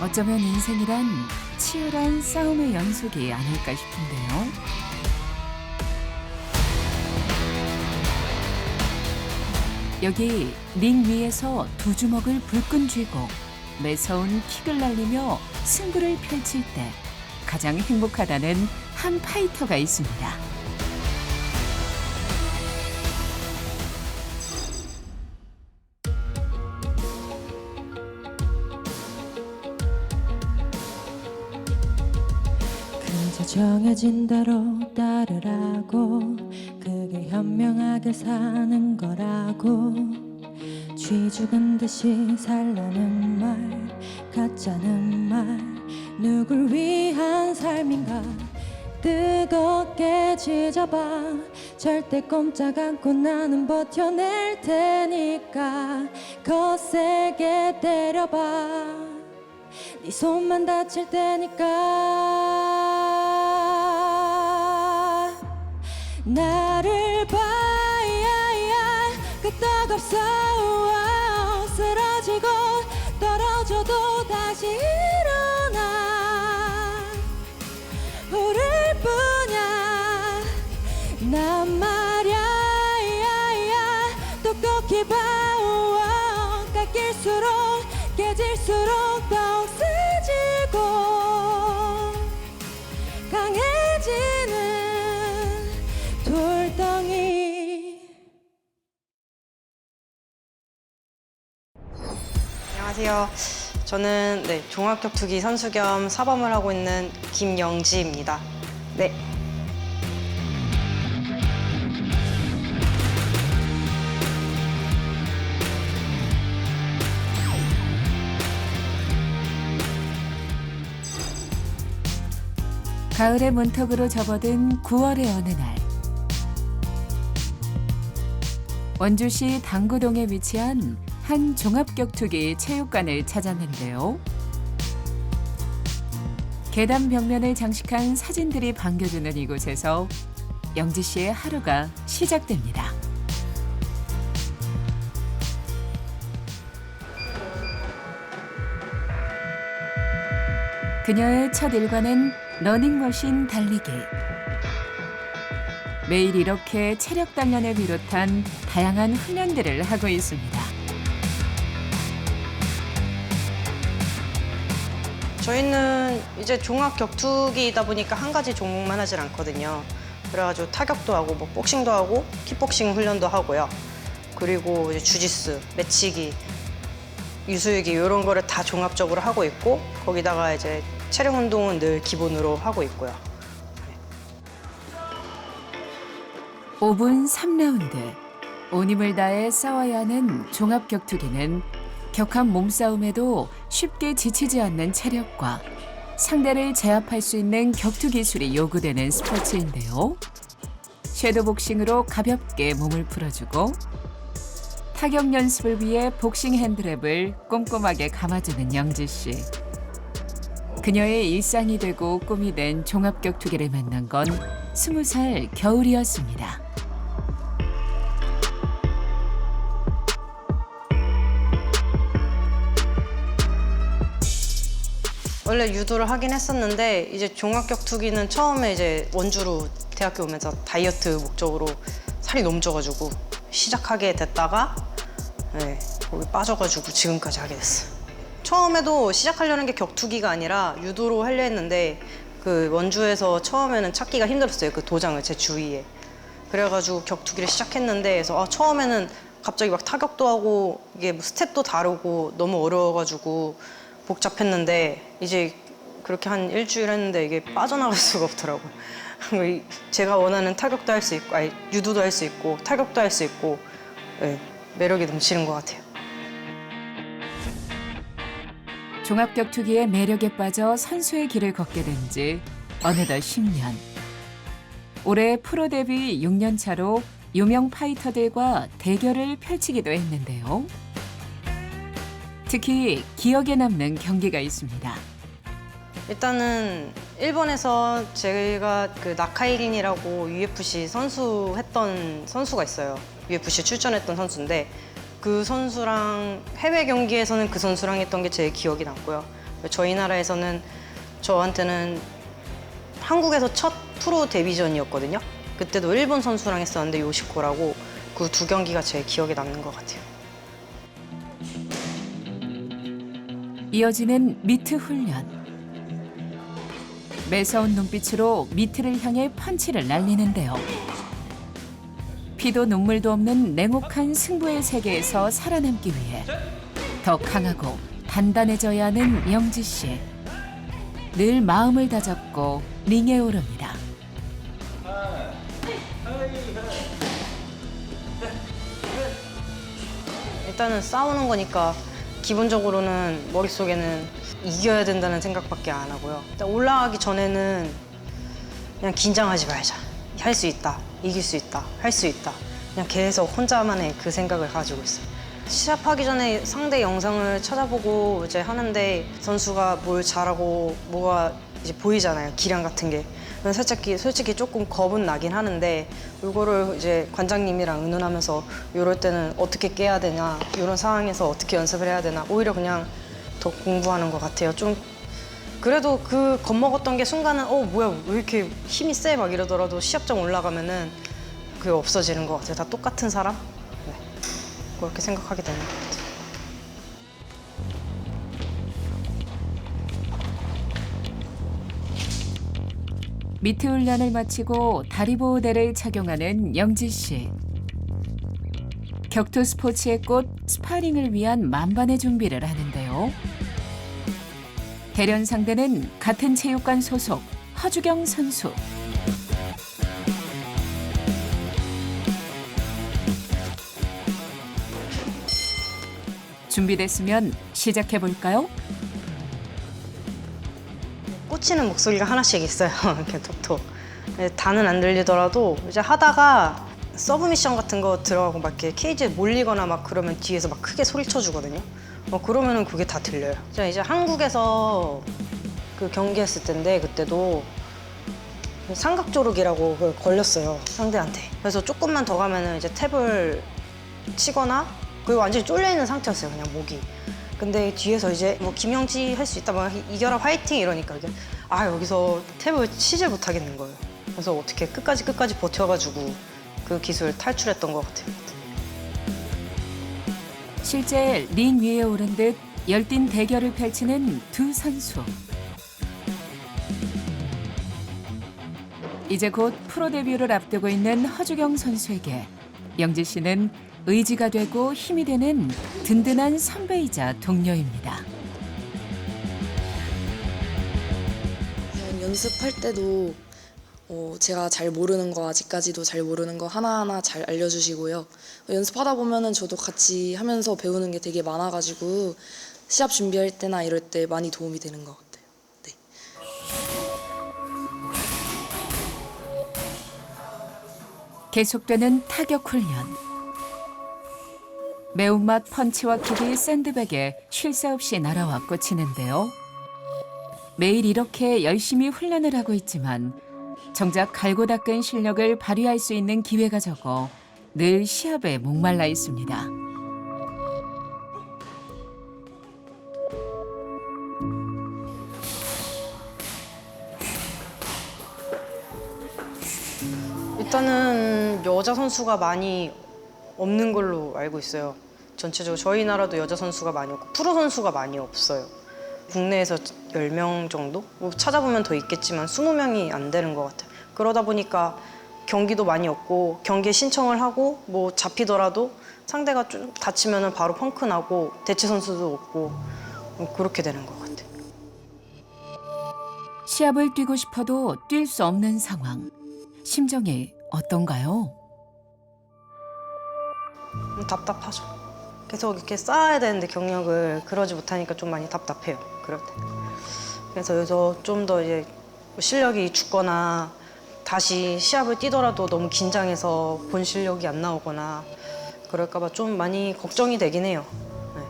어쩌면 인생이란 치열한 싸움의 연속이 아닐까 싶은데요. 여기 링 위에서 두 주먹을 불끈 쥐고 매서운 킥을 날리며 승부를 펼칠 때 가장 행복하다는 한 파이터가 있습니다. 정해진 대로 따르라고. 그게 현명하게 사는 거라고. 쥐 죽은 듯이 살라는 말 가짜는 말. 누굴 위한 삶인가? 뜨겁게 지져봐. 절대 꼼짝 않고 나는 버텨낼 테니까. 거세게 때려봐. 네 손만 다칠 테니까 나를 봐야 끄떡없어 쓰러지고 떨어져도 다시 일어나. 오를 뿐이야. 난 말야 똑똑히 봐 깎일수록 깨질수록 더욱 안녕하세요. 저는 네, 종합격투기 선수 겸 사범을 하고 있는 김영지입니다. 네. 가을의 문턱으로 접어든 9월의 어느 날 원주시 당구동에 위치한 한 종합격투기 체육관을 찾았는데요. 계단 벽면을 장식한 사진들이 반겨주는 이곳에서 영지 씨의 하루가 시작됩니다. 그녀의 첫 일과는 러닝머신 달리기. 매일 이렇게 체력 단련을 비롯한 다양한 훈련들을 하고 있습니다. 저희는 이제 종합 격투기이다 보니까 한 가지 종목만 하질 않거든요. 그래가지고 타격도 하고 뭐 복싱도 하고 킥복싱 훈련도 하고요. 그리고 이제 주짓수, 매치기, 유수유기 이런 거를 다 종합적으로 하고 있고 거기다가 이제 체력 운동은 늘 기본으로 하고 있고요. 5분 3라운드. 온 힘을 다해 싸워야 하는 종합 격투기는 격한 몸싸움에도 쉽게 지치지 않는 체력과 상대를 제압할 수 있는 격투 기술이 요구되는 스포츠인데요. 섀도복싱으로 가볍게 몸을 풀어주고 타격 연습을 위해 복싱 핸드랩을 꼼꼼하게 감아주는 영지 씨. 그녀의 일상이 되고 꿈이 된 종합격투기를 만난 건 스무 살 겨울이었습니다. 원래 유도를 하긴 했었는데 이제 종합격 투기는 처음에 이제 원주로 대학교 오면서 다이어트 목적으로 살이 너무 쪄가지고 시작하게 됐다가 네, 거기 빠져가지고 지금까지 하게 됐어요. 처음에도 시작하려는 게 격투기가 아니라 유도로 하려 했는데 그 원주에서 처음에는 찾기가 힘들었어요. 그 도장을 제 주위에. 그래가지고 격투기를 시작했는데 그래서 아, 처음에는 갑자기 막 타격도 하고 이게 뭐 스텝도 다르고 너무 어려워가지고 복잡했는데 이제 그렇게 한 일주일 했는데 이게 빠져나갈 수가 없더라고요. 이- 제가 원하는 타격도 할 수 있고, 아니, 유도도 할 수 있고, 타격도 할 수 있고, 네, 매력이 넘치는 것 같아요. 종합격투기의 매력에 빠져 선수의 길을 걷게 된 지 어느덧 10년. 올해 프로 데뷔 6년 차로 유명 파이터들과 대결을 펼치기도 했는데요. 특히 기억에 남는 경기가 있습니다. 일단은 일본에서 제가 그 나카이린이라고 UFC 선수 했던 선수가 있어요. UFC 출전했던 선수인데 그 선수랑 해외 경기에서는 그 선수랑 했던 게 제일 기억이 남고요. 저희 나라에서는 저한테는 한국에서 첫 프로 데뷔전이었거든요. 그때도 일본 선수랑 했었는데 요시코라고 그 두 경기가 제일 기억에 남는 것 같아요. 이어지는 미트 훈련. 매서운 눈빛으로 미트를 향해 펀치를 날리는데요. 피도 눈물도 없는 냉혹한 승부의 세계에서 살아남기 위해 더 강하고 단단해져야 하는 영지 씨. 늘 마음을 다잡고 링에 오릅니다. 일단은 싸우는 거니까 기본적으로는 머릿속에는 이겨야 된다는 생각밖에 안 하고요. 일단 올라가기 전에는 그냥 긴장하지 말자. 할 수 있다. 이길 수 있다. 할 수 있다. 그냥 계속 혼자만의 그 생각을 가지고 있어요. 시합하기 전에 상대 영상을 찾아보고 이제 하는데 선수가 뭘 잘하고 뭐가 이제 보이잖아요. 기량 같은 게. 살짝 솔직히 조금 겁은 나긴 하는데 이거를 이제 관장님이랑 의논하면서 이럴 때는 어떻게 깨야 되냐 이런 상황에서 어떻게 연습을 해야 되나 오히려 그냥 더 공부하는 것 같아요. 좀 그래도 그 겁먹었던 게 순간은 어 뭐야 왜 이렇게 힘이 세 막 이러더라도 시합장 올라가면은 그게 없어지는 것 같아요. 다 똑같은 사람? 네. 그렇게 생각하게 되는 것 같아요. 미트 훈련을 마치고 다리 보호대를 착용하는 영지 씨. 격투 스포츠의 꽃 스파링을 위한 만반의 준비를 하는데요. 대련 상대는 같은 체육관 소속 허주경 선수. 준비됐으면 시작해 볼까요? 꽂히는 목소리가 하나씩 있어요. 이렇게 톡톡. 네, 다는 안 들리더라도 이제 하다가 서브 미션 같은 거 들어가고 막 이렇게 케이지에 몰리거나 막 그러면 뒤에서 막 크게 소리쳐 주거든요. 어, 그러면은 그게 다 들려요. 제가 이제 한국에서 그 경기했을 텐데 그때도 삼각조르기라고 걸렸어요 상대한테. 그래서 조금만 더 가면은 이제 탭을 치거나 그리고 완전히 쫄려 있는 상태였어요 그냥 목이. 근데 뒤에서 이제 뭐 김영지 할 수 있다 막 이겨라 화이팅 이러니까 이게 아 여기서 탭을 치질 못하겠는 거예요. 그래서 어떻게 끝까지 끝까지 버텨가지고 그 기술 탈출했던 것 같아요. 실제 링 위에 오른 듯 열띤 대결을 펼치는 두 선수. 이제 곧 프로 데뷔를 앞두고 있는 허주경 선수에게 영지 씨는 의지가 되고 힘이 되는 든든한 선배이자 동료입니다. 그냥 연습할 때도 어, 제가 잘 모르는 거 아직까지도 잘 모르는 거 하나하나 잘 알려주시고요. 연습하다 보면은 저도 같이 하면서 배우는 게 되게 많아가지고 시합 준비할 때나 이럴 때 많이 도움이 되는 것 같아요. 네. 계속되는 타격 훈련. 매운맛 펀치와 킥이 샌드백에 쉴 새 없이 날아와 꽂히는데요. 매일 이렇게 열심히 훈련을 하고 있지만 정작 갈고 닦은 실력을 발휘할 수 있는 기회가 적어 늘 시합에 목말라 있습니다. 일단은 여자 선수가 많이 없는 걸로 알고 있어요. 전체적으로 저희 나라도 여자 선수가 많이 없고 프로 선수가 많이 없어요. 국내에서 10명 정도? 뭐 찾아보면 더 있겠지만 20명이 안 되는 것 같아요. 그러다 보니까 경기도 많이 없고 경기에 신청을 하고 뭐 잡히더라도 상대가 좀 다치면 바로 펑크 나고 대치 선수도 없고 뭐 그렇게 되는 것 같아요. 시합을 뛰고 싶어도 뛸 수 없는 상황. 심정이 어떤가요? 좀 답답하죠. 계속 이렇게 쌓아야 되는데 경력을 그러지 못하니까 좀 많이 답답해요. 그럴 때. 그래서 여기서 좀 더 이제 실력이 죽거나 다시 시합을 뛰더라도 너무 긴장해서 본 실력이 안 나오거나 그럴까봐 좀 많이 걱정이 되긴 해요. 네.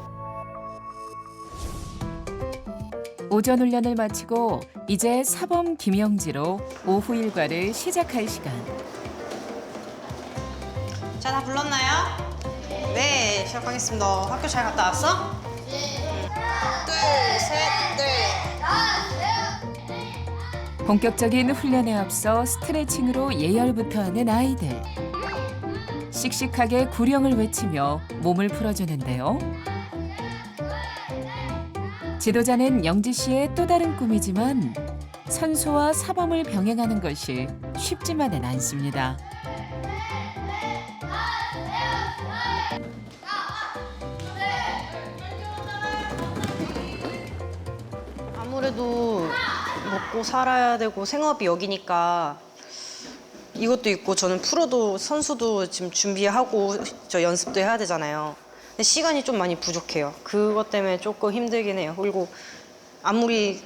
오전 훈련을 마치고 이제 사범 김영지로 오후 일과를 시작할 시간. 자, 다 불렀나요? 네, 시작하겠습니다. 학교 잘 갔다 왔어? 네. 본격적인 훈련에 앞서 스트레칭으로 예열부터 하는 아이들. 씩씩하게 구령을 외치며 몸을 풀어주는데요. 지도자는 영지 씨의 또 다른 꿈이지만 선수와 사범을 병행하는 것이 쉽지만은 않습니다. 먹고 살아야 되고 생업이 여기니까 이것도 있고 저는 프로도 선수도 지금 준비하고 저 연습도 해야 되잖아요. 근데 시간이 좀 많이 부족해요. 그것 때문에 조금 힘들긴 해요. 그리고 아무리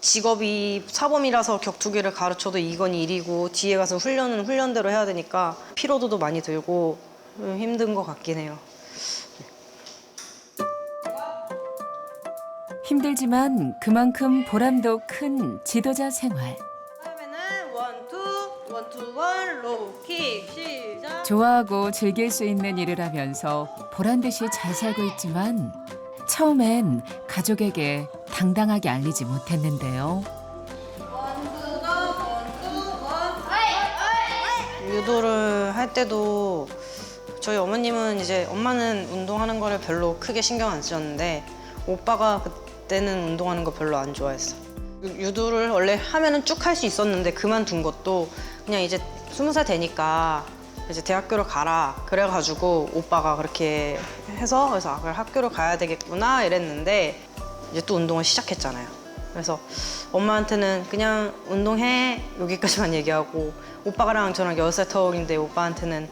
직업이 사범이라서 격투기를 가르쳐도 이건 일이고 뒤에 가서 훈련은 훈련대로 해야 되니까 피로도도 많이 들고 음, 힘든 것 같긴 해요. 힘들지만 그만큼 보람도 큰 지도자 생활. 다음에는 원투 원투 원 로우킥 시작. 좋아하고 즐길 수 있는 일을 하면서 보란 듯이 잘 살고 있지만 처음엔 가족에게 당당하게 알리지 못했는데요. 유도를 할 때도 저희 어머님은 이제 엄마는 운동하는 거를 별로 크게 신경 안 쓰셨는데 오빠가 그 때는 운동하는 거 별로 안 좋아했어. 유- 유도를 원래 하면은 쭉 할 수 있었는데 그만둔 것도 그냥 이제 스무 살 되니까 이제 대학교를 가라 그래가지고 오빠가 그렇게 해서 그래서 아, 그래 학교를 가야 되겠구나 이랬는데 이제 또 운동을 시작했잖아요. 그래서 엄마한테는 그냥 운동해 여기까지만 얘기하고 오빠랑 저랑 여섯 살 터울인데 오빠한테는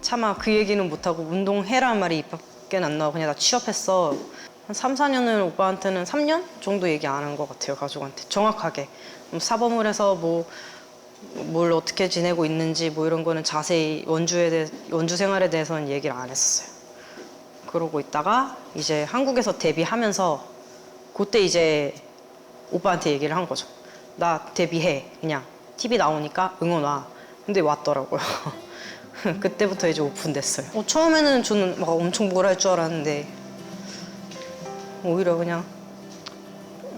차마 그 얘기는 못하고 운동해라는 말이 입 밖에 안 나오고 그냥 나 취업했어. 한 3, 4년을 오빠한테는 3년 정도 얘기 안 한 것 같아요 가족한테 정확하게 뭐 사범을 해서 뭐 뭘 어떻게 지내고 있는지 뭐 이런 거는 자세히 원주에 대해 원주 생활에 대해서는 얘기를 안 했었어요. 그러고 있다가 이제 한국에서 데뷔하면서 그때 이제 오빠한테 얘기를 한 거죠. 나 데뷔해 그냥 TV 나오니까 응원 와. 근데 왔더라고요. 그때부터 이제 오픈됐어요. 어, 처음에는 저는 막 엄청 뭘할줄 알았는데 오히려 그냥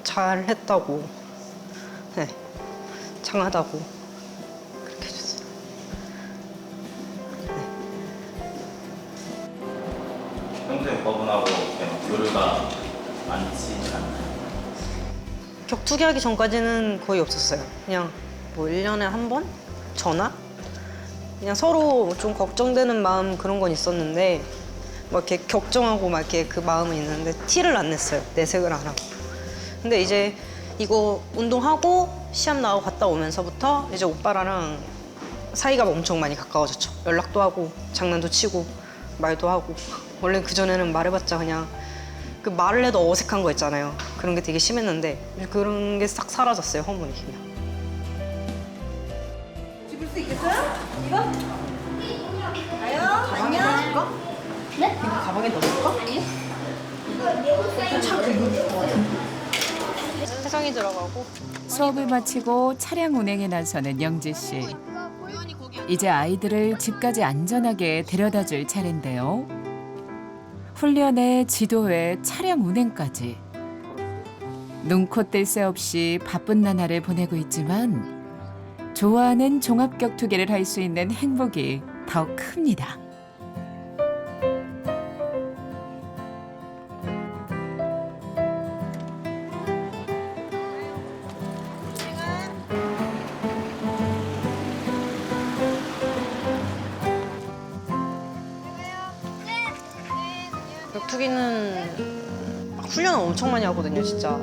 잘 했다고, 네, 장하다고 그렇게 해줬어요. 평소에 법은하고 이렇게 막 교류가 많지 않나요? 격투기 하기 전까지는 거의 없었어요. 그냥 뭐 1년에 한 번? 전화? 그냥 서로 좀 걱정되는 마음 그런 건 있었는데 막 이렇게 격정하고 막 이렇게 그 마음은 있는데 티를 안 냈어요. 내색을 안 하고. 근데 이제 이거 운동하고 시합 나가고 갔다 오면서부터 이제 오빠랑 사이가 엄청 많이 가까워졌죠. 연락도 하고 장난도 치고 말도 하고 원래 그 전에는 말해봤자 그냥 그 말을 해도 어색한 거 있잖아요. 그런 게 되게 심했는데 그런 게 싹 사라졌어요 허물이 그냥. 세상이 들어가고 수업을 마치고 차량 운행에 나서는 영지 씨. 이제 아이들을 집까지 안전하게 데려다 줄 차례인데요. 훈련에 지도에 차량 운행까지. 눈코 뜰 새 없이 바쁜 나날을 보내고 있지만 좋아하는 종합격투기를 할 수 있는 행복이 더 큽니다. 훈련을 엄청 많이 하거든요 진짜.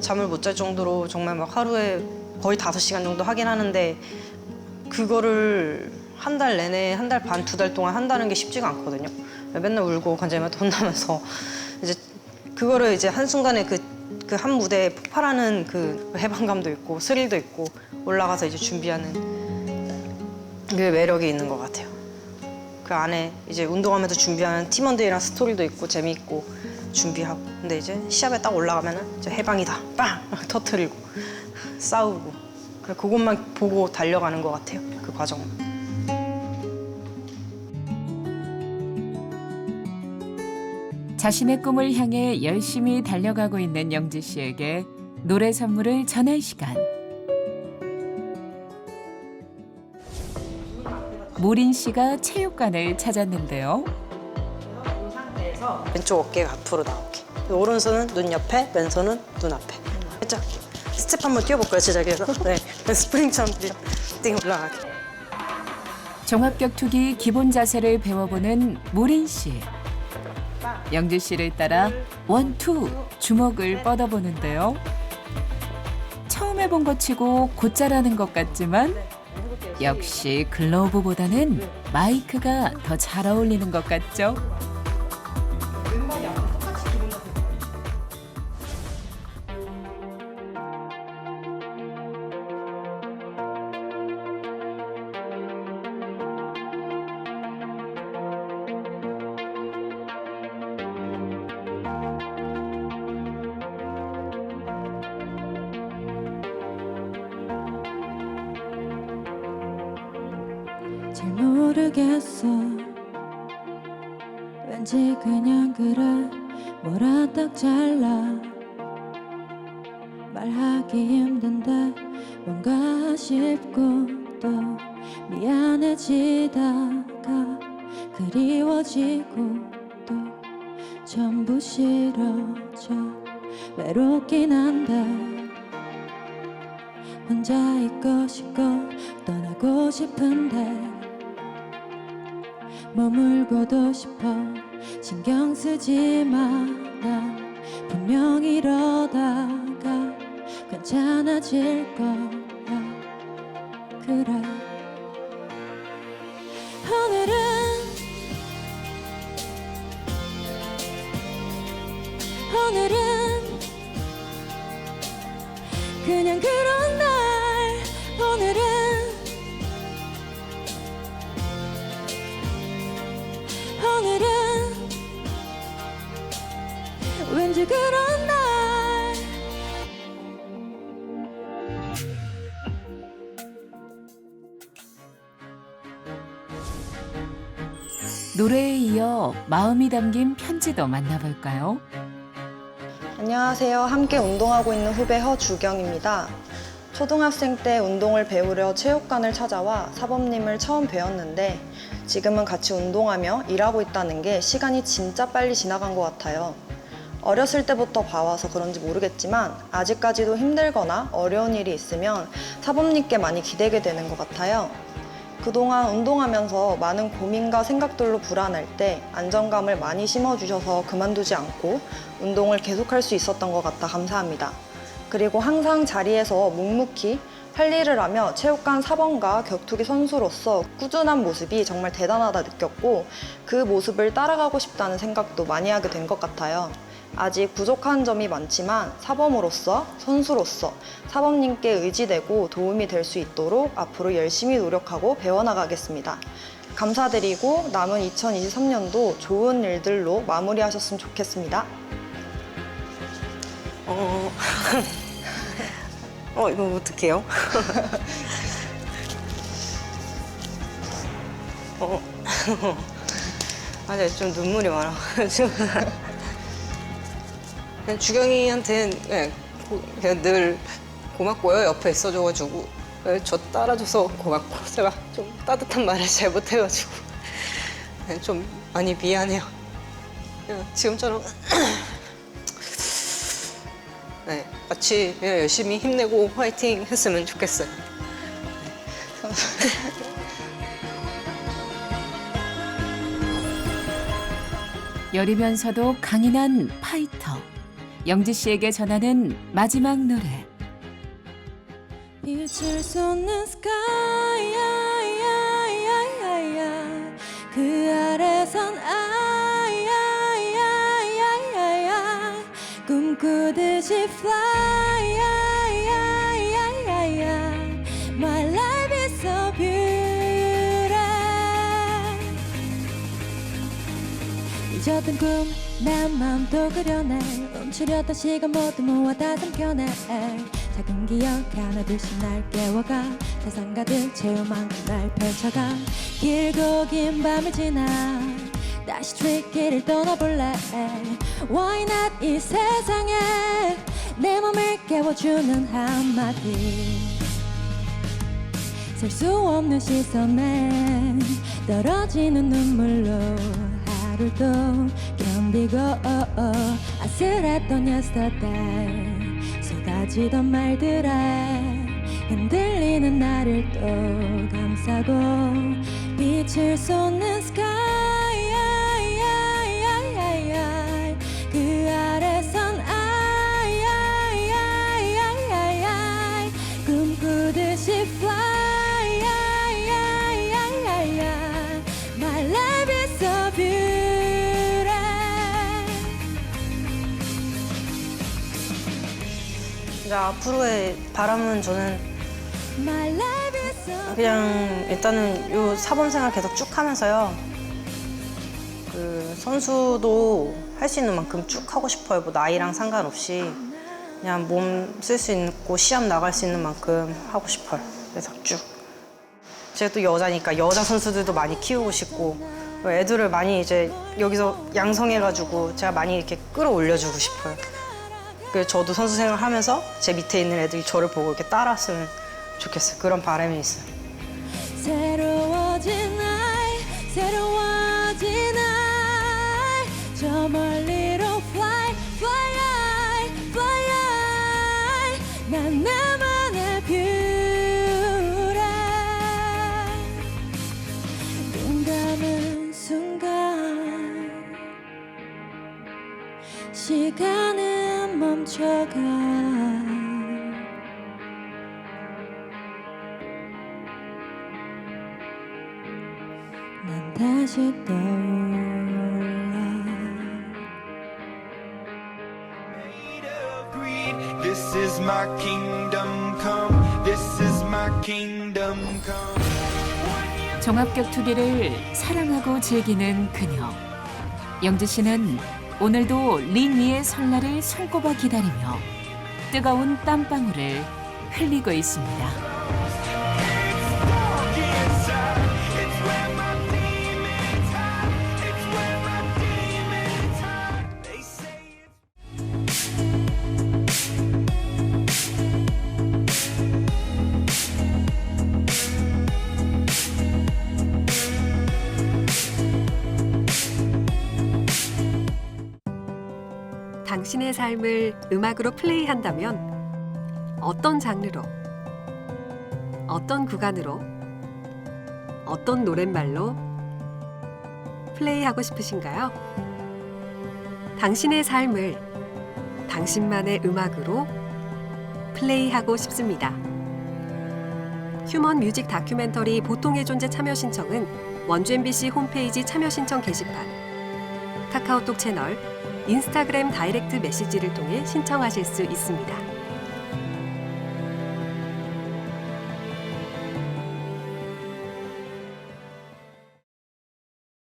잠을 못 잘 정도로 정말 막 하루에 거의 다섯 시간 정도 하긴 하는데 그거를 한 달 내내 한 달 반 두 달 동안 한다는 게 쉽지가 않거든요. 맨날 울고 관장님한테 혼나면서. 이제 그거를 이제 한순간에 그 그 한 무대에 폭발하는 그 해방감도 있고 스릴도 있고 올라가서 이제 준비하는 그 매력이 있는 것 같아요. 그 안에 이제 운동하면서 준비하는 팀원들이랑 스토리도 있고 재미있고 준비하고 근데 이제 시합에 딱 올라가면은 이제 해방이다 빵 터트리고 싸우고 그것만 보고 달려가는 것 같아요 그 과정. 자신의 꿈을 향해 열심히 달려가고 있는 영지 씨에게 노래 선물을 전할 시간. 모린 씨가 체육관을 찾았는데요. 왼쪽 어깨가 앞으로 나오게. 오른손은 눈 옆에, 왼손은 눈 앞에. 살짝 스텝 한번 뛰어볼까요, 제자리에서? 네. 스프링처럼 띵 올라가게. 종합격투기 기본 자세를 배워보는 모린 씨. 영지 씨를 따라 원투 주먹을 뻗어보는데요. 처음 해본 것 치고 곧잘하는 것 같지만 역시 글러브보다는 마이크가 더 잘 어울리는 것 같죠? 잘 모르겠어. 왠지 그냥 그래. 뭐라 딱 잘라. 말하기 힘든데 뭔가 싶고 또 미안해지다가 그리워지고 또 전부 싫어져. 외롭긴 한데 혼자 있고 싶고 떠나고 싶은데 머물고도 싶어. 신경 쓰지 마난 분명 이러다가 괜찮아질 거야. 그래 마음이 담긴 편지도 만나볼까요? 안녕하세요. 함께 운동하고 있는 후배 허주경입니다. 초등학생 때 운동을 배우려 체육관을 찾아와 사범님을 처음 배웠는데 지금은 같이 운동하며 일하고 있다는 게 시간이 진짜 빨리 지나간 것 같아요. 어렸을 때부터 봐와서 그런지 모르겠지만 아직까지도 힘들거나 어려운 일이 있으면 사범님께 많이 기대게 되는 것 같아요. 그동안 운동하면서 많은 고민과 생각들로 불안할 때 안정감을 많이 심어주셔서 그만두지 않고 운동을 계속할 수 있었던 것 같아 감사합니다. 그리고 항상 자리에서 묵묵히 할 일을 하며 체육관 사범과 격투기 선수로서 꾸준한 모습이 정말 대단하다 느꼈고 그 모습을 따라가고 싶다는 생각도 많이 하게 된 것 같아요. 아직 부족한 점이 많지만 사범으로서 선수로서 사범님께 의지되고 도움이 될 수 있도록 앞으로 열심히 노력하고 배워나가겠습니다. 감사드리고 남은 2023년도 좋은 일들로 마무리하셨으면 좋겠습니다. 어, 어 이거 어떡해요? 어, 맞아요. 좀 눈물이 많아가지고. 그냥 주경이한테는 고- 그냥 늘 고맙고요. 옆에 있어줘가지고. 네, 저 따라줘서 고맙고. 제가 좀 따뜻한 말을 잘 못해가지고. 그냥 좀 많이 미안해요. 지금처럼 네, 같이 예, 열심히 힘내고 화이팅 했으면 좋겠어요. 여리면서도 강인한 파이터. 영지 씨에게 전하는 마지막 노래. 빛을 쏟는 sky 그 아래선 I 꿈꾸듯이 fly I, I, I, I, I My life is so beautiful 잊었던 꿈, 내 맘도 그려내 움츠렸던 시간 모두 모아 다 삼켜내. 작은 기억 하나둘씩 날 깨워가. 세상 가득 채울 만큼 날 펼쳐가. 길고 긴 밤을 지나 다시 트리키를 떠나볼래. Why not 이 세상에 내 맘을 깨워주는 한마디. 셀 수 없는 시선에 떨어지는 눈물로 하루를 또 견디고 아슬했던 yesterday. 쏟아지던 말들에 흔들리는 나를 또 감싸고 빛을 쏟는 sky 앞으로의 바람은 저는 그냥 일단은 요 사범 생활 계속 쭉 하면서요. 그 선수도 할 수 있는 만큼 쭉 하고 싶어요. 뭐 나이랑 상관없이 그냥 몸 쓸 수 있고 시합 나갈 수 있는 만큼 하고 싶어요. 그래서 쭉. 제가 또 여자니까 여자 선수들도 많이 키우고 싶고 그 애들을 많이 이제 여기서 양성해가지고 제가 많이 이렇게 끌어올려주고 싶어요. 그 저도 선수 생활 하면서 제 밑에 있는 애들이 저를 보고 이렇게 따라왔으면 좋겠어요. 그런 바람이 있어요. 새로워진 날 새로워진 날 저 멀리로 fly fly fly 난 나만의 뷰래 눈 감은 순간 시간은 멈춰가 난 다시 떠올라 made of greed. This is my kingdom come. This is my kingdom come. 종합격투기를 사랑하고 즐기는 그녀. 영지 씨는 오늘도 링 위의 설날을 손꼽아 기다리며 뜨거운 땀방울을 흘리고 있습니다. 당신의 삶을 음악으로 플레이한다면 어떤 장르로, 어떤 구간으로, 어떤 노랫말로 플레이하고 싶으신가요? 당신의 삶을 당신만의 음악으로 플레이하고 싶습니다. 휴먼 뮤직 다큐멘터리 보통의 존재 참여 신청은 원주 MBC 홈페이지 참여 신청 게시판, 카카오톡 채널, 인스타그램 다이렉트 메시지를 통해 신청하실 수 있습니다.